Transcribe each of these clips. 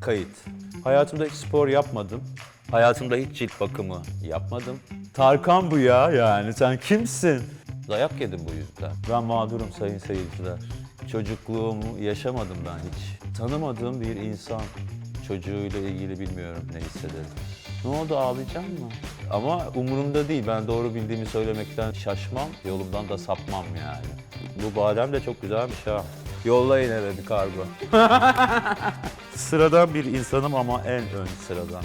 Kayıt. Hayatımda hiç spor yapmadım. Hayatımda hiç cilt bakımı yapmadım. Tarkan bu ya yani sen kimsin? Dayak yedim bu yüzden. Ben mağdurum sayın seyirciler. Çocukluğumu yaşamadım ben hiç. Tanımadığım bir insan çocuğuyla ilgili bilmiyorum ne hissederim. Ne oldu ağlayacak mı? Ama umurumda değil. Ben doğru bildiğimi söylemekten şaşmam, yolumdan da sapmam yani. Bu badem de çok güzelmiş ha. Yollayın eve bir kargo. Sıradan bir insanım ama en ön sıradan.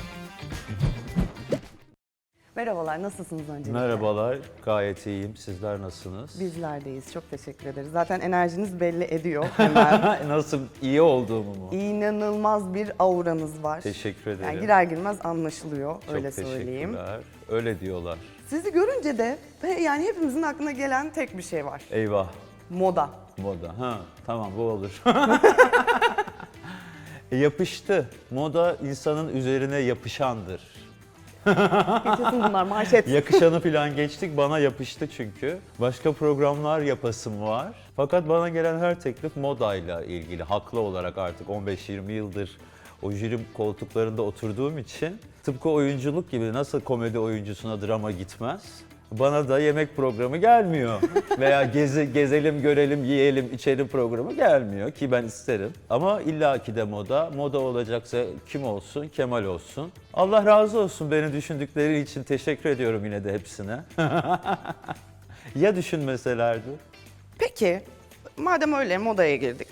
Merhabalar, nasılsınız öncelikle? Merhabalar, gayet iyiyim. Sizler nasılsınız? Bizlerdeyiz, çok teşekkür ederiz. Zaten enerjiniz belli ediyor hemen. Nasıl, iyi olduğumu mu? İnanılmaz bir auranız var. Teşekkür ederim. Yani girer girmez anlaşılıyor, Çok öyle söyleyeyim. teşekkürler. Öyle diyorlar. Sizi görünce de yani hepimizin aklına gelen tek bir şey var. Eyvah, Moda. Moda. Ha, tamam bu olur. Yapıştı. Moda insanın üzerine yapışandır. Geçesin bunlar manşet. Yakışanı falan geçtik bana yapıştı çünkü. Başka programlar yapasım var. Fakat bana gelen her teklif modayla ilgili. Haklı olarak artık 15-20 yıldır o jüri koltuklarında oturduğum için tıpkı oyunculuk gibi nasıl komedi oyuncusuna drama gitmez. Bana da yemek programı gelmiyor. Veya gezi, gezelim, görelim, yiyelim, içelim programı gelmiyor ki ben isterim. Ama illaki de moda. Moda olacaksa kim olsun? Kemal olsun. Allah razı olsun beni düşündükleri için teşekkür ediyorum yine de hepsine. ya düşünmeselerdi? Peki, madem öyle modaya girdik.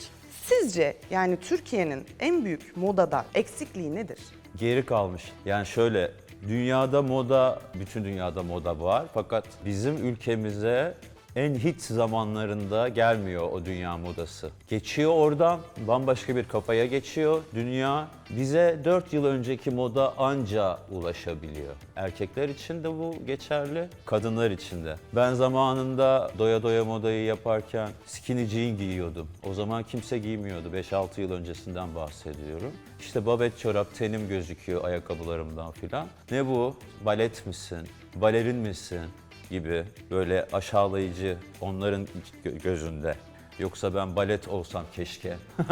Sizce yani Türkiye'nin en büyük modada eksikliği nedir? geri kalmış. Yani şöyle dünyada moda, bütün dünyada moda var. Fakat bizim ülkemize en hit zamanlarında gelmiyor o dünya modası. Geçiyor oradan, bambaşka bir kafaya geçiyor. Dünya bize 4 yıl önceki moda anca ulaşabiliyor. Erkekler için de bu geçerli, kadınlar için de. Ben zamanında doya doya modayı yaparken skinny jean giyiyordum. O zaman kimse giymiyordu. 5-6 yıl öncesinden bahsediyorum. İşte babet çorap, tenim gözüküyor ayakkabılarımdan filan. Ne bu? Balet misin? Balerin misin? Gibi böyle aşağılayıcı onların gö- gözünde. Yoksa ben balet olsam keşke.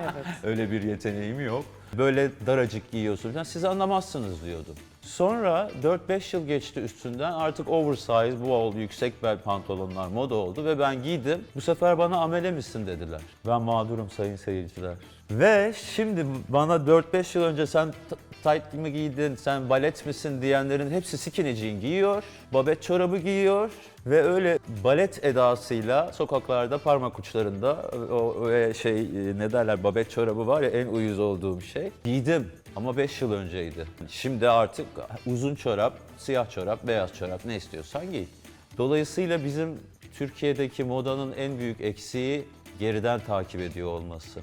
Evet. Öyle bir yeteneğim yok. Böyle daracık giyiyorsun siz anlamazsınız diyordum. Sonra 4-5 yıl geçti üstünden artık oversize, bu oldu, yüksek bel pantolonlar moda oldu ve ben giydim. Bu sefer bana amele misin dediler. Ben mağdurum sayın seyirciler. Ve şimdi bana 4-5 yıl önce sen tight mi giydin, sen balet misin diyenlerin hepsi skinny jean giyiyor, babet çorabı giyiyor ve öyle balet edasıyla sokaklarda parmak uçlarında o o şey e, ne derler babet çorabı var ya en uyuz olduğum şey. Giydim ama 5 yıl önceydi. Şimdi artık uzun çorap, siyah çorap, beyaz çorap ne istiyorsan giy. Dolayısıyla bizim Türkiye'deki modanın en büyük eksiği geriden takip ediyor olması.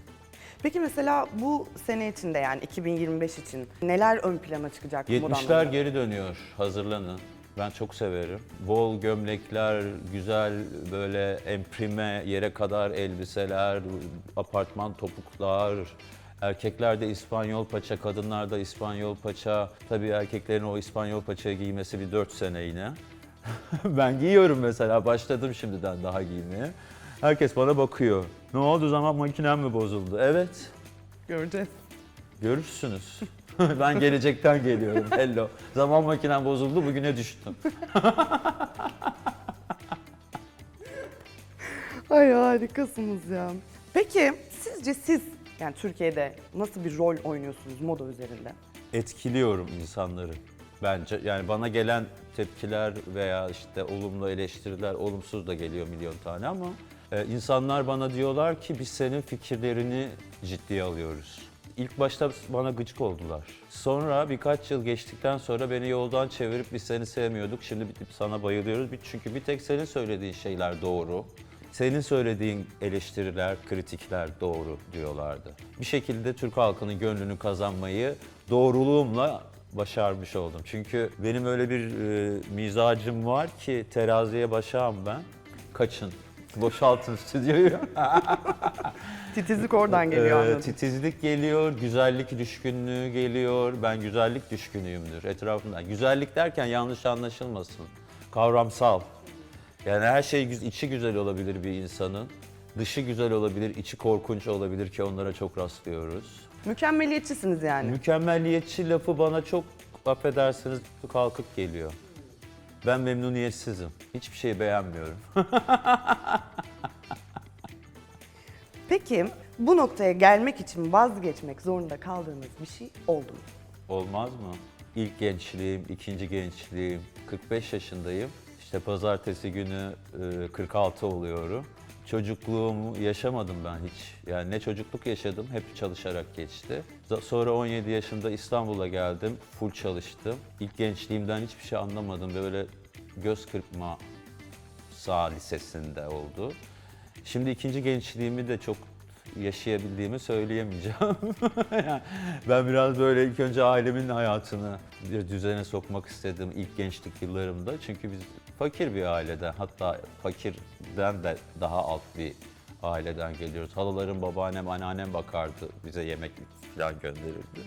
Peki mesela bu sene içinde yani 2025 için neler ön plana çıkacak moda 70'ler anlamında? geri dönüyor. Hazırlanın. Ben çok severim. Bol gömlekler, güzel böyle emprime yere kadar elbiseler, apartman topuklar. Erkeklerde İspanyol paça, kadınlarda İspanyol paça. Tabii erkeklerin o İspanyol paçayı giymesi bir 4 sene yine. ben giyiyorum mesela. Başladım şimdiden daha giymeye. Herkes bana bakıyor. Ne oldu zaman makinem mi bozuldu? Evet. Göreceğiz. Görürsünüz. ben gelecekten geliyorum. Hello. Zaman makinem bozuldu, bugüne düştüm. Ay harikasınız ya. Peki sizce siz yani Türkiye'de nasıl bir rol oynuyorsunuz moda üzerinde? Etkiliyorum insanları. Bence yani bana gelen tepkiler veya işte olumlu eleştiriler, olumsuz da geliyor milyon tane ama e, insanlar bana diyorlar ki biz senin fikirlerini ciddiye alıyoruz. İlk başta bana gıcık oldular. Sonra birkaç yıl geçtikten sonra beni yoldan çevirip biz seni sevmiyorduk, şimdi bitip sana bayılıyoruz. Çünkü bir tek senin söylediğin şeyler doğru. Senin söylediğin eleştiriler, kritikler doğru diyorlardı. Bir şekilde Türk halkının gönlünü kazanmayı doğruluğumla başarmış oldum. Çünkü benim öyle bir e, mizacım var ki teraziye başağım ben. Kaçın. Boşaltın stüdyoyu. Titizlik oradan geliyor Ee, titizlik geliyor, güzellik düşkünlüğü geliyor. Ben güzellik düşkünüyümdür etrafımda. Güzellik derken yanlış anlaşılmasın. Kavramsal. Yani her şey içi güzel olabilir bir insanın. Dışı güzel olabilir, içi korkunç olabilir ki onlara çok rastlıyoruz. Mükemmeliyetçisiniz yani. Mükemmelliyetçi lafı bana çok affedersiniz kalkık geliyor. Ben memnuniyetsizim. Hiçbir şeyi beğenmiyorum. Peki bu noktaya gelmek için vazgeçmek zorunda kaldığınız bir şey oldu mu? Olmaz mı? İlk gençliğim, ikinci gençliğim, 45 yaşındayım. İşte pazartesi günü e, 46 oluyorum. Çocukluğumu yaşamadım ben hiç. Yani ne çocukluk yaşadım, hep çalışarak geçti. Sonra 17 yaşında İstanbul'a geldim, full çalıştım. İlk gençliğimden hiçbir şey anlamadım. Böyle göz kırpma sağ lisesinde oldu. Şimdi ikinci gençliğimi de çok yaşayabildiğimi söyleyemeyeceğim. Yani ben biraz böyle ilk önce ailemin hayatını bir düzene sokmak istedim ilk gençlik yıllarımda. Çünkü biz fakir bir aileden hatta fakirden de daha alt bir aileden geliyoruz. Halalarım, babaannem, anneannem bakardı bize yemek falan gönderirdi.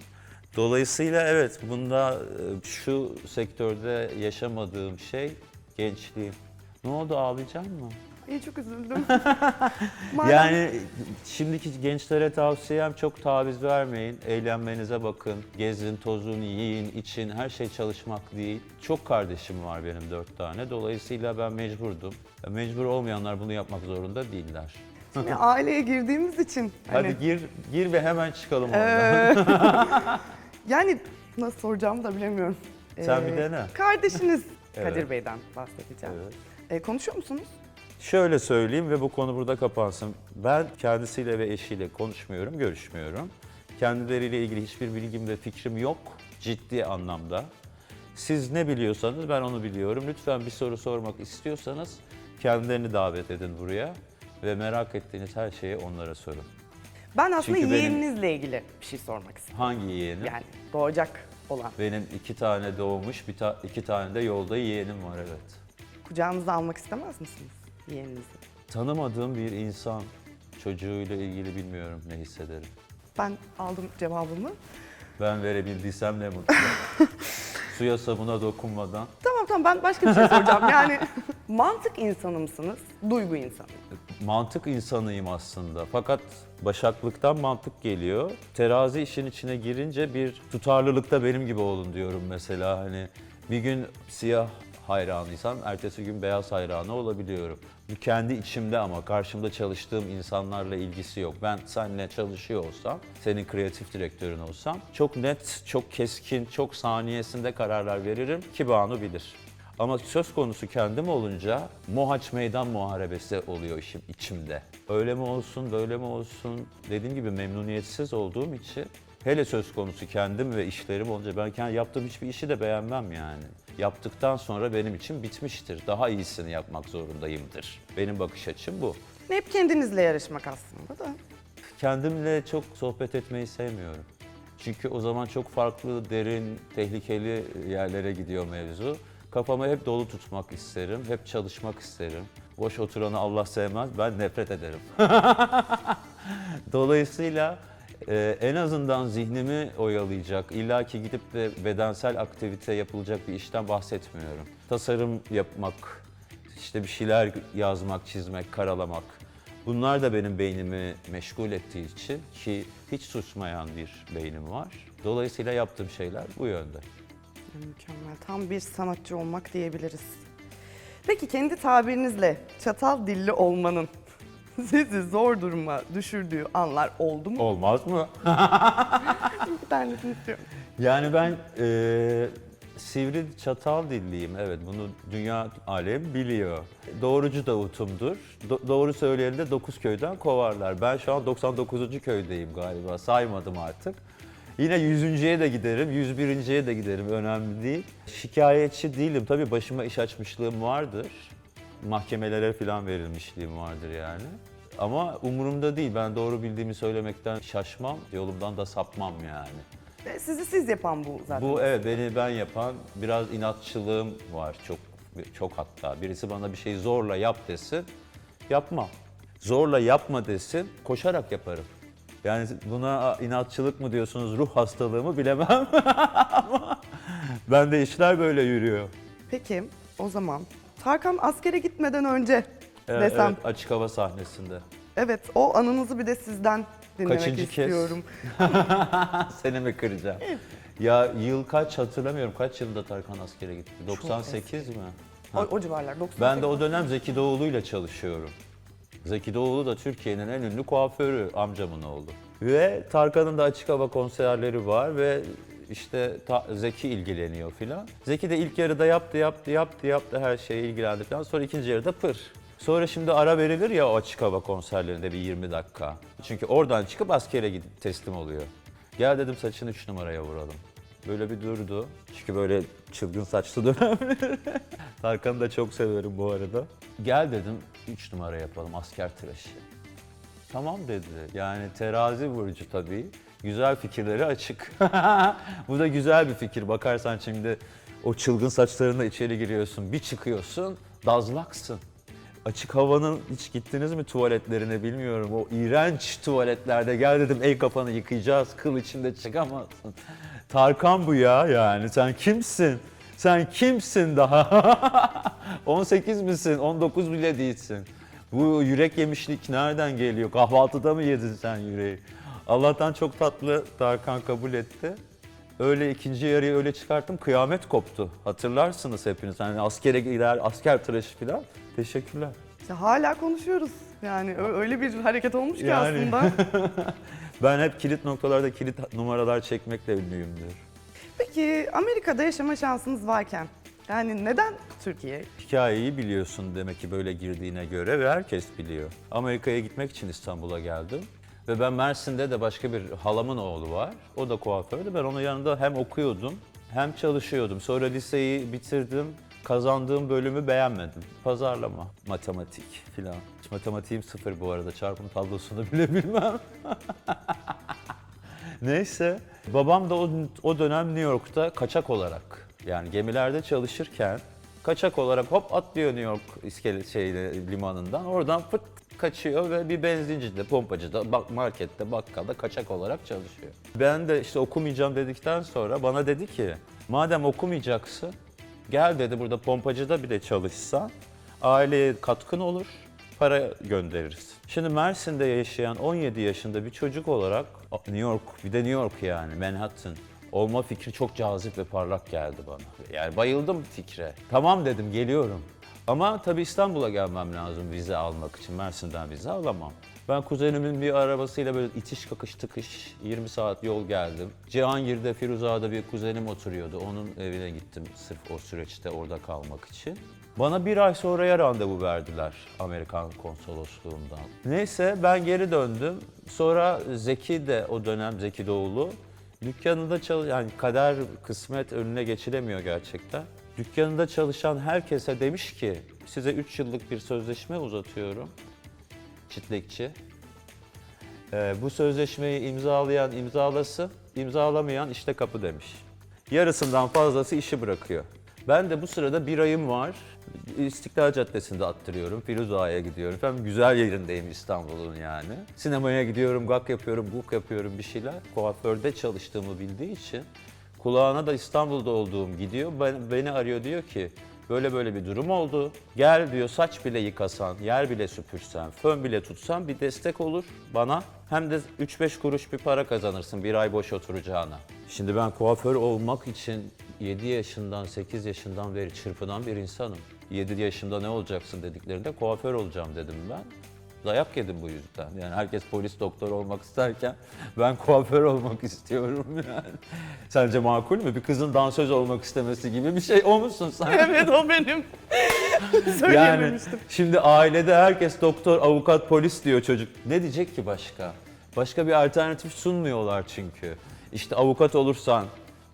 Dolayısıyla evet bunda e, şu sektörde yaşamadığım şey gençliğim. Ne oldu ağlayacak mı? İyi çok üzüldüm. Madem- Yani şimdiki gençlere tavsiyem çok taviz vermeyin. Eğlenmenize bakın. Gezin, tozun, yiyin, için. Her şey çalışmak değil. Çok kardeşim var benim dört tane. Dolayısıyla ben mecburdum. Mecbur olmayanlar bunu yapmak zorunda değiller. Şimdi aileye girdiğimiz için hani, Hadi gir gir ve hemen çıkalım oradan. yani nasıl soracağımı da bilemiyorum. Sen bir dene. Kardeşiniz Evet. Kadir Bey'den bahsedeceğim. Evet. Ee, konuşuyor musunuz? Şöyle söyleyeyim ve bu konu burada kapansın. Ben kendisiyle ve eşiyle konuşmuyorum, görüşmüyorum. Kendileriyle ilgili hiçbir bilgim ve fikrim yok ciddi anlamda. Siz ne biliyorsanız ben onu biliyorum. Lütfen bir soru sormak istiyorsanız kendilerini davet edin buraya ve merak ettiğiniz her şeyi onlara sorun. Ben aslında Çünkü benim- yeğeninizle ilgili bir şey sormak istiyorum. Hangi yeğenim? Yani doğacak olan. Benim iki tane doğmuş, bir ta- iki tane de yolda yeğenim var evet. Kucağınıza almak istemez misiniz yeğeninizi? Tanımadığım bir insan çocuğuyla ilgili bilmiyorum ne hissederim. Ben aldım cevabımı. Ben verebildiysem ne mutlu. Suya sabuna dokunmadan. Tamam tamam ben başka bir şey soracağım. Yani mantık insanı mısınız, duygu insanı? Mantık insanıyım aslında. Fakat başaklıktan mantık geliyor. Terazi işin içine girince bir tutarlılıkta benim gibi olun diyorum mesela. Hani bir gün siyah hayranıysam ertesi gün beyaz hayranı olabiliyorum. Bu kendi içimde ama karşımda çalıştığım insanlarla ilgisi yok. Ben seninle çalışıyor olsam, senin kreatif direktörün olsam çok net, çok keskin, çok saniyesinde kararlar veririm ki Banu bilir. Ama söz konusu kendim olunca Mohaç meydan muharebesi oluyor işim içimde. Öyle mi olsun, böyle mi olsun dediğim gibi memnuniyetsiz olduğum için hele söz konusu kendim ve işlerim olunca ben kendi yaptığım hiçbir işi de beğenmem yani. Yaptıktan sonra benim için bitmiştir. Daha iyisini yapmak zorundayımdır. Benim bakış açım bu. Hep kendinizle yarışmak aslında da. Kendimle çok sohbet etmeyi sevmiyorum. Çünkü o zaman çok farklı, derin, tehlikeli yerlere gidiyor mevzu. Kafamı hep dolu tutmak isterim, hep çalışmak isterim. Boş oturanı Allah sevmez, ben nefret ederim. Dolayısıyla e, en azından zihnimi oyalayacak, illaki gidip de bedensel aktivite yapılacak bir işten bahsetmiyorum. Tasarım yapmak, işte bir şeyler yazmak, çizmek, karalamak. Bunlar da benim beynimi meşgul ettiği için ki hiç susmayan bir beynim var. Dolayısıyla yaptığım şeyler bu yönde. Mükemmel. Tam bir sanatçı olmak diyebiliriz. Peki kendi tabirinizle çatal dilli olmanın sizi zor duruma düşürdüğü anlar oldu mu? Olmaz mı? Bir tanesini istiyorum. Yani ben e, sivri çatal dilliyim. Evet bunu dünya alem biliyor. Doğrucu Davut'umdur. Do- doğru söyleyeni de 9 köyden kovarlar. Ben şu an 99. köydeyim galiba. Saymadım artık. Yine 100.ye de giderim, 101.ye de giderim. Önemli değil. Şikayetçi değilim. Tabii başıma iş açmışlığım vardır. Mahkemelere falan verilmişliğim vardır yani. Ama umurumda değil. Ben doğru bildiğimi söylemekten şaşmam. Yolumdan da sapmam yani. Ve Sizi siz yapan bu zaten. Bu evet beni ben yapan biraz inatçılığım var çok çok hatta. Birisi bana bir şeyi zorla yap desin, yapmam. Zorla yapma desin, koşarak yaparım. Yani buna inatçılık mı diyorsunuz, ruh hastalığı mı bilemem ama bende işler böyle yürüyor. Peki o zaman Tarkan askere gitmeden önce Evet, desem. evet, açık hava sahnesinde. Evet o anınızı bir de sizden dinlemek Kaçıncı kez? istiyorum. Seni mi kıracağım? Ya yıl kaç hatırlamıyorum. Kaç yılında Tarkan askere gitti? 98 mi? O, o civarlar 98. Ben de o dönem Zeki Doğulu'yla çalışıyorum. Zeki Doğulu da Türkiye'nin en ünlü kuaförü amcamın oğlu. Ve Tarkan'ın da açık hava konserleri var ve işte Ta- Zeki ilgileniyor filan. Zeki de ilk yarıda yaptı yaptı yaptı yaptı her şeye ilgilendi falan. Sonra ikinci yarıda pır. Sonra şimdi ara verilir ya o açık hava konserlerinde bir 20 dakika. Çünkü oradan çıkıp askere gidip teslim oluyor. Gel dedim saçını 3 numaraya vuralım. Böyle bir durdu. Çünkü böyle çılgın saçlı dönemleri. Tarkan'ı da çok severim bu arada. Gel dedim 3 numara yapalım asker tıraşı. Tamam dedi. Yani terazi burcu tabii. Güzel fikirleri açık. bu da güzel bir fikir. Bakarsan şimdi o çılgın saçlarınla içeri giriyorsun. Bir çıkıyorsun, dazlaksın. Açık havanın hiç gittiniz mi tuvaletlerine bilmiyorum. O iğrenç tuvaletlerde gel dedim el kafanı yıkayacağız. Kıl içinde çıkamazsın. Tarkan bu ya yani. Sen kimsin? Sen kimsin daha? 18 misin? 19 bile değilsin. Bu yürek yemişlik nereden geliyor? Kahvaltıda mı yedin sen yüreği? Allah'tan çok tatlı Tarkan kabul etti. Öyle ikinci yarıyı öyle çıkarttım. Kıyamet koptu. Hatırlarsınız hepiniz. Hani askere gider, asker tıraşı falan. Teşekkürler. İşte hala konuşuyoruz. Yani ö- öyle bir hareket olmuş ki Yani. aslında. Ben hep kilit noktalarda kilit numaralar çekmekle ünlüyümdür. Peki Amerika'da yaşama şansınız varken yani neden Türkiye? Hikayeyi biliyorsun demek ki böyle girdiğine göre ve herkes biliyor. Amerika'ya gitmek için İstanbul'a geldim. Ve ben Mersin'de de başka bir halamın oğlu var. O da kuafördü. Ben onun yanında hem okuyordum hem çalışıyordum. Sonra liseyi bitirdim. Kazandığım bölümü beğenmedim. Pazarlama, matematik filan. Hiç Matematiğim sıfır bu arada. Çarpım tablosunu bile bilmem. Neyse. Babam da o, o dönem New York'ta kaçak olarak yani gemilerde çalışırken kaçak olarak hop atlıyor New York iskele şeyde, limanından. Oradan fıt kaçıyor ve bir benzincide, pompacıda, bak markette, bakkalda kaçak olarak çalışıyor. Ben de işte okumayacağım dedikten sonra bana dedi ki madem okumayacaksın gel dedi burada pompacıda bile çalışsan aileye katkın olur para göndeririz. Şimdi Mersin'de yaşayan 17 yaşında bir çocuk olarak New York, bir de New York yani Manhattan olma fikri çok cazip ve parlak geldi bana. Yani bayıldım fikre. Tamam dedim geliyorum. Ama tabii İstanbul'a gelmem lazım vize almak için. Mersin'den vize alamam. Ben kuzenimin bir arabasıyla böyle itiş kakış tıkış 20 saat yol geldim. Cihangir'de Firuza'da bir kuzenim oturuyordu. Onun evine gittim sırf o süreçte orada kalmak için. Bana bir ay sonraya randevu verdiler Amerikan konsolosluğundan. Neyse ben geri döndüm. Sonra Zeki de o dönem Zeki Doğulu dükkanında çalış yani kader kısmet önüne geçilemiyor gerçekten. Dükkanında çalışan herkese demiş ki size 3 yıllık bir sözleşme uzatıyorum. Çitlekçi. Ee, bu sözleşmeyi imzalayan imzalasın, imzalamayan işte kapı demiş. Yarısından fazlası işi bırakıyor. Ben de bu sırada bir ayım var. İstiklal Caddesi'nde attırıyorum. Firuza'ya gidiyorum. Efendim güzel yerindeyim İstanbul'un yani. Sinemaya gidiyorum, gak yapıyorum, guk yapıyorum bir şeyler. Kuaförde çalıştığımı bildiği için kulağına da İstanbul'da olduğum gidiyor. Ben- beni arıyor diyor ki böyle böyle bir durum oldu. Gel diyor saç bile yıkasan, yer bile süpürsen, fön bile tutsan bir destek olur bana. Hem de 3-5 kuruş bir para kazanırsın bir ay boş oturacağına. Şimdi ben kuaför olmak için 7 yaşından 8 yaşından beri çırpınan bir insanım. 7 yaşında ne olacaksın dediklerinde kuaför olacağım dedim ben. Dayak yedim bu yüzden. Yani herkes polis doktor olmak isterken ben kuaför olmak istiyorum yani. Sence makul mü? Bir kızın dansöz olmak istemesi gibi bir şey o musun sen? Evet o benim. Yani şimdi ailede herkes doktor, avukat, polis diyor çocuk. Ne diyecek ki başka? Başka bir alternatif sunmuyorlar çünkü. İşte avukat olursan,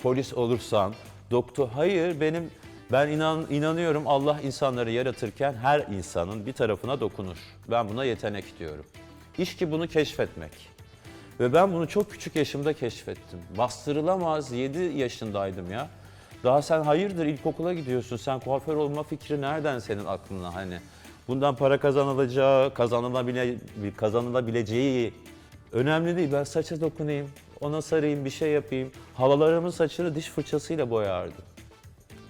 polis olursan, doktor. Hayır benim ben inan inanıyorum Allah insanları yaratırken her insanın bir tarafına dokunur. Ben buna yetenek diyorum. İş ki bunu keşfetmek. Ve ben bunu çok küçük yaşımda keşfettim. Bastırılamaz 7 yaşındaydım ya. Daha sen hayırdır ilkokula gidiyorsun. Sen kuaför olma fikri nereden senin aklına hani? Bundan para kazanılacağı, kazanılabile, kazanılabileceği önemli değil. Ben saça dokunayım, ona sarayım, bir şey yapayım. Halalarımın saçını diş fırçasıyla boyardı.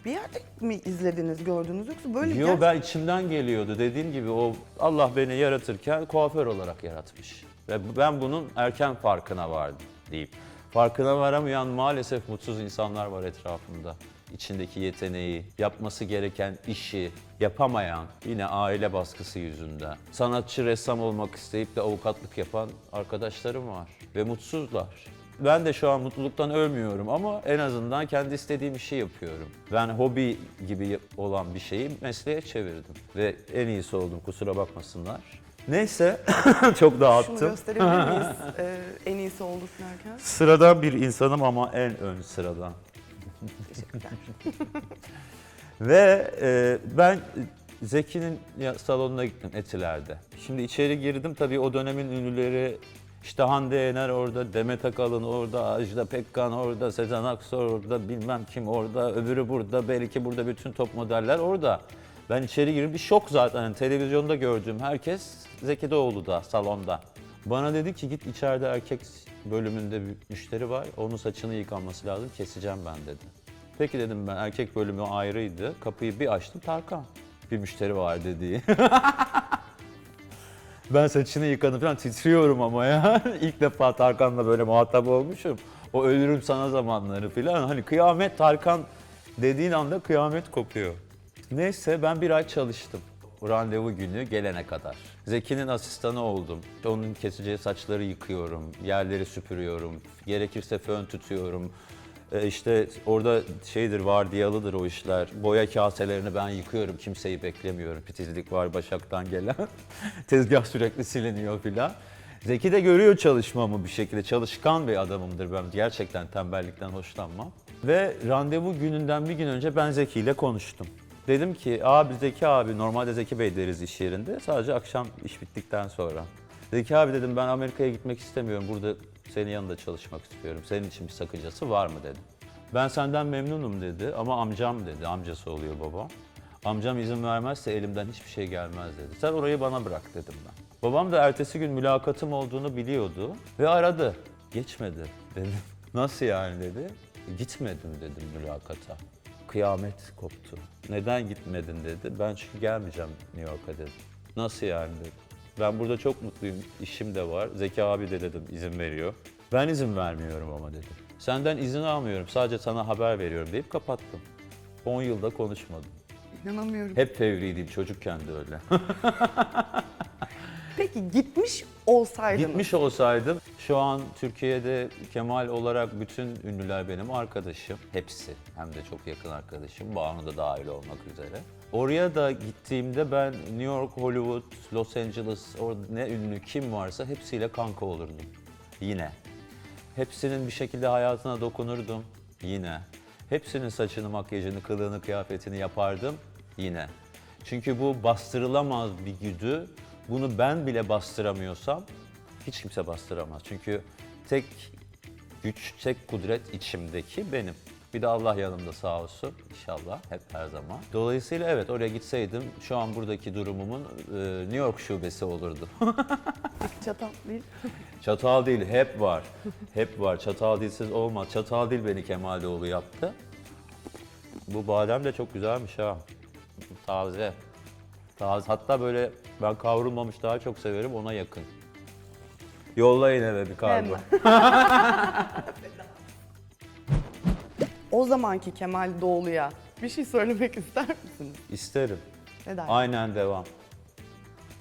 Bir yerde mi izlediniz, gördünüz yoksa böyle Yo ben içimden geliyordu. Dediğim gibi o Allah beni yaratırken kuaför olarak yaratmış. Ve ben bunun erken farkına vardım diyeyim. Farkına varamayan maalesef mutsuz insanlar var etrafımda. İçindeki yeteneği, yapması gereken işi yapamayan, yine aile baskısı yüzünden. Sanatçı, ressam olmak isteyip de avukatlık yapan arkadaşlarım var ve mutsuzlar. Ben de şu an mutluluktan ölmüyorum ama en azından kendi istediğim işi yapıyorum. Ben hobi gibi olan bir şeyi mesleğe çevirdim ve en iyisi oldum kusura bakmasınlar. Neyse çok Şunu dağıttım. gösterebilir miyiz? Ee, en iyisi oldu derken. Sıradan bir insanım ama en ön sıradan. Teşekkürler. Ve e, ben Zeki'nin salonuna gittim Etiler'de. Şimdi içeri girdim tabii o dönemin ünlüleri işte Hande Yener orada, Demet Akalın orada, Ajda Pekkan orada, Sezen Aksu orada, bilmem kim orada, öbürü burada, belki burada bütün top modeller orada. Ben içeri girdim bir şok zaten Yani televizyonda gördüğüm herkes Zeki Doğulu'da salonda. Bana dedi ki git içeride erkek bölümünde bir müşteri var, onun saçını yıkanması lazım, keseceğim ben dedi. Peki dedim ben erkek bölümü ayrıydı. Kapıyı bir açtım Tarkan. Bir müşteri var dediği. ben saçını yıkadım falan titriyorum ama ya. İlk defa Tarkan'la böyle muhatap olmuşum. O ölürüm sana zamanları falan. Hani kıyamet Tarkan dediğin anda kıyamet kopuyor. Neyse ben bir ay çalıştım. Randevu günü gelene kadar. Zeki'nin asistanı oldum. Onun keseceği saçları yıkıyorum, yerleri süpürüyorum, gerekirse fön tutuyorum. Ee, işte orada şeydir vardiyalıdır o işler. Boya kaselerini ben yıkıyorum. Kimseyi beklemiyorum. Titizlik var Başak'tan gelen. Tezgah sürekli siliniyor filan. Zeki de görüyor çalışmamı bir şekilde. Çalışkan bir adamımdır ben. Gerçekten tembellikten hoşlanmam. Ve randevu gününden bir gün önce ben Zeki ile konuştum. Dedim ki abi Zeki abi normalde Zeki Bey deriz iş yerinde. Sadece akşam iş bittikten sonra. Zeki abi dedim ben Amerika'ya gitmek istemiyorum. Burada senin yanında çalışmak istiyorum. Senin için bir sakıncası var mı dedim. Ben senden memnunum dedi ama amcam dedi. Amcası oluyor babam. Amcam izin vermezse elimden hiçbir şey gelmez dedi. Sen orayı bana bırak dedim ben. Babam da ertesi gün mülakatım olduğunu biliyordu ve aradı. Geçmedi dedim. Nasıl yani dedi. Gitmedim dedim mülakata. Kıyamet koptu. Neden gitmedin dedi. Ben çünkü gelmeyeceğim New York'a dedim. Nasıl yani dedi. Ben burada çok mutluyum. İşim de var. Zeki abi de dedim izin veriyor. Ben izin vermiyorum ama dedim. Senden izin almıyorum. Sadece sana haber veriyorum deyip kapattım. 10 yılda konuşmadım. İnanamıyorum. Hep fevriydim çocukken de öyle. Peki gitmiş olsaydınız. Gitmiş olsaydım şu an Türkiye'de Kemal olarak bütün ünlüler benim arkadaşım. Hepsi. Hem de çok yakın arkadaşım. Banu da dahil olmak üzere. Oraya da gittiğimde ben New York, Hollywood, Los Angeles, orada ne ünlü kim varsa hepsiyle kanka olurdum. Yine. Hepsinin bir şekilde hayatına dokunurdum. Yine. Hepsinin saçını, makyajını, kılığını, kıyafetini yapardım. Yine. Çünkü bu bastırılamaz bir güdü. Bunu ben bile bastıramıyorsam hiç kimse bastıramaz. Çünkü tek güç, tek kudret içimdeki benim. Bir de Allah yanımda sağ olsun inşallah hep her zaman. Dolayısıyla evet oraya gitseydim şu an buradaki durumumun e, New York şubesi olurdu. Çatal değil. Çatal dil hep var. Hep var. Çatal dilsiz olmaz. Çatal dil beni Kemal Doğulu yaptı. Bu badem de çok güzelmiş ha. Taze. Taze. Hatta böyle ben kavrulmamış daha çok severim ona yakın. Yollayın eve bir kargo. O zamanki Kemal Doğulu'ya bir şey söylemek ister misiniz? İsterim. Neden? Aynen devam.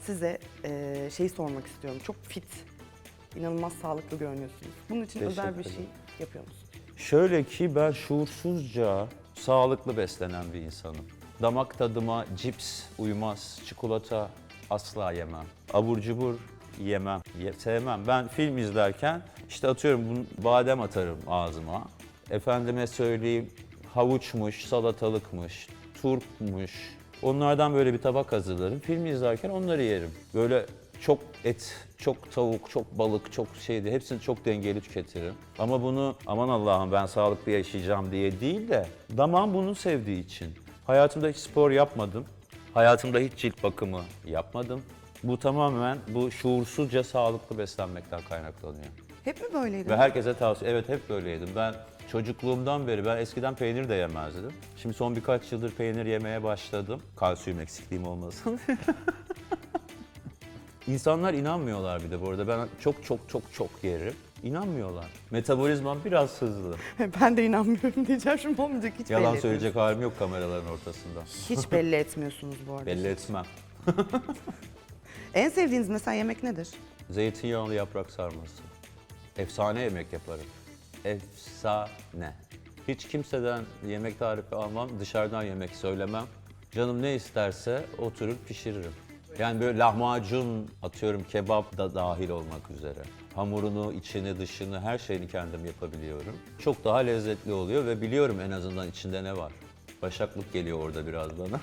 Size eee şey sormak istiyorum. Çok fit, inanılmaz sağlıklı görünüyorsunuz. Bunun için özel bir Teşekkür şey yapıyor musunuz? Şöyle ki ben şuursuzca sağlıklı beslenen bir insanım. Damak tadıma cips uymaz, çikolata asla yemem. Abur cubur yemem, ye- sevmem. Ben film izlerken işte atıyorum bunu, badem atarım ağzıma. Efendime söyleyeyim havuçmuş, salatalıkmış, turpmuş. Onlardan böyle bir tabak hazırlarım. Film izlerken onları yerim. Böyle çok et, çok tavuk, çok balık, çok şeydi. Hepsini çok dengeli tüketirim. Ama bunu aman Allah'ım ben sağlıklı yaşayacağım diye değil de damağım bunu sevdiği için. Hayatımda hiç spor yapmadım. Hayatımda hiç cilt bakımı yapmadım. Bu tamamen bu şuursuzca sağlıklı beslenmekten kaynaklanıyor. Hep mi böyleydi? Ve herkese tavsiye, evet hep böyleydim. Ben çocukluğumdan beri, ben eskiden peynir de yemezdim. Şimdi son birkaç yıldır peynir yemeye başladım. Kalsiyum eksikliğim olmasın. İnsanlar inanmıyorlar bir de bu arada. Ben çok çok çok çok yerim. İnanmıyorlar. Metabolizmam biraz hızlı. ben de inanmıyorum diyeceğim şimdi olmayacak hiç Yalan belli söyleyecek halim yok kameraların ortasında. Hiç belli etmiyorsunuz bu arada. Belli etmem. En sevdiğiniz mesela yemek nedir? Zeytinyağlı yaprak sarması. Efsane yemek yaparım. Efsane. Hiç kimseden yemek tarifi almam, dışarıdan yemek söylemem. Canım ne isterse oturur pişiririm. Yani böyle lahmacun atıyorum kebap da dahil olmak üzere. Hamurunu, içini, dışını her şeyini kendim yapabiliyorum. Çok daha lezzetli oluyor ve biliyorum en azından içinde ne var. Başaklık geliyor orada biraz bana.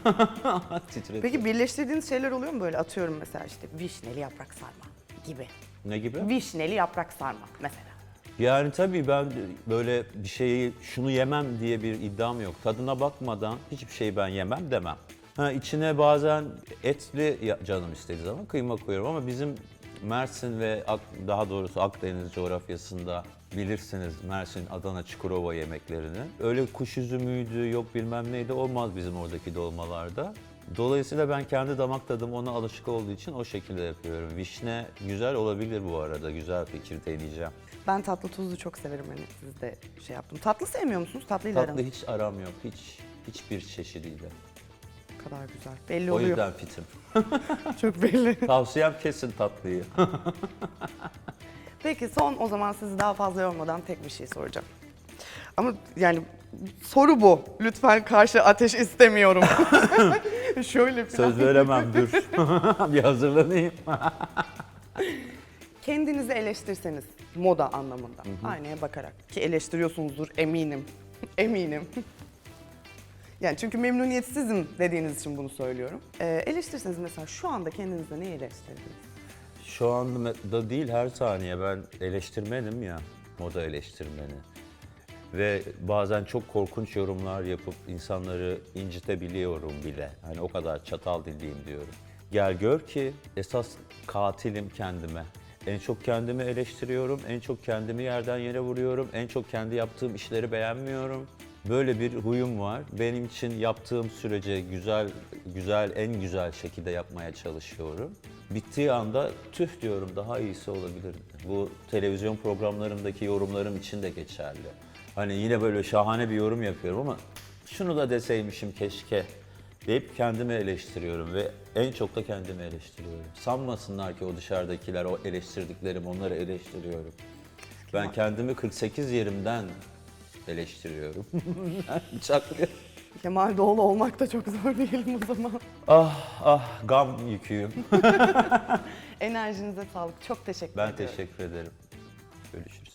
Titretiyor. Peki birleştirdiğiniz şeyler oluyor mu böyle atıyorum mesela işte vişneli yaprak sarma gibi. Ne gibi? Vişneli yaprak sarma mesela. Yani tabii ben böyle bir şeyi şunu yemem diye bir iddiam yok. Tadına bakmadan hiçbir şeyi ben yemem demem. Ha, içine bazen etli canım istediği zaman kıyma koyuyorum ama bizim Mersin ve daha doğrusu Akdeniz coğrafyasında bilirsiniz Mersin, Adana, Çukurova yemeklerini. Öyle kuş üzümüydü yok bilmem neydi olmaz bizim oradaki dolmalarda. Dolayısıyla ben kendi damak tadım ona alışık olduğu için o şekilde yapıyorum. Vişne güzel olabilir bu arada. Güzel fikir deneyeceğim. Ben tatlı tuzlu çok severim hani siz de şey yaptım. Tatlı sevmiyor musunuz? Tatlıyla Tatlı aranız hiç aram yok. Hiç hiçbir çeşidiyle. ne kadar güzel. Belli O oluyor. yüzden fitim. Çok belli. Tavsiyem kesin tatlıyı. Peki son o zaman sizi daha fazla yormadan tek bir şey soracağım. Ama yani soru bu. Lütfen karşı ateş istemiyorum. Şöyle falan. Söz veremem dur. bir hazırlanayım. Kendinizi eleştirseniz moda anlamında. Aynaya bakarak ki eleştiriyorsunuzdur eminim. eminim. Yani çünkü memnuniyetsizim dediğiniz için bunu söylüyorum. Ee, eleştirirseniz mesela şu anda kendinizde neyi eleştirdiniz? Şu anda değil her saniye ben eleştirmenim ya. Moda eleştirmeni. Ve bazen çok korkunç yorumlar yapıp insanları incitebiliyorum bile. Hani o kadar çatal dilliyim diyorum. Gel gör ki esas katilim kendime. En çok kendimi eleştiriyorum, en çok kendimi yerden yere vuruyorum, en çok kendi yaptığım işleri beğenmiyorum. Böyle bir huyum var. Benim için yaptığım sürece güzel, güzel, en güzel şekilde yapmaya çalışıyorum. Bittiği anda tüh diyorum daha iyisi olabilir. Bu televizyon programlarındaki yorumlarım için de geçerli. Hani yine böyle şahane bir yorum yapıyorum ama şunu da deseymişim keşke deyip kendimi eleştiriyorum ve en çok da kendimi eleştiriyorum. Sanmasınlar ki o dışarıdakiler o eleştirdiklerim onları eleştiriyorum. Ben kendimi 48 yerimden eleştiriyorum. Bıçaklıyorum. Kemal Doğulu olmak da çok zor diyelim o zaman. Ah ah gam yüküyüm. Enerjinize sağlık. Çok teşekkür Ben ediyorum. teşekkür ederim. Görüşürüz.